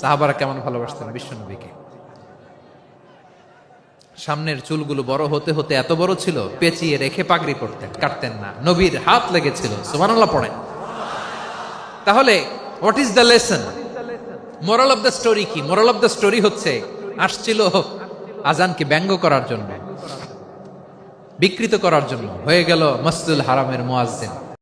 সাহাবারা কেমন ভালোবাসতেন বিশ্বনবীকে? সামনের চুলগুলো বড় হতে হতে এত বড় ছিল, পেঁচিয়ে রেখে পাগড়ি করতেন কাটতেন না। নবীর হাত লেগেছিল, সুবহানাল্লাহ পড়েন। তাহলে what is the lesson moral of the story কি? মোরাল অফ দ্য স্টোরি হচ্ছে, আসছিল আজানকে ব্যঙ্গ করার জন্য, বিকৃত করার জন্য। হয়ে গেল মসজিদুল হারামের মুয়াজ্জিন।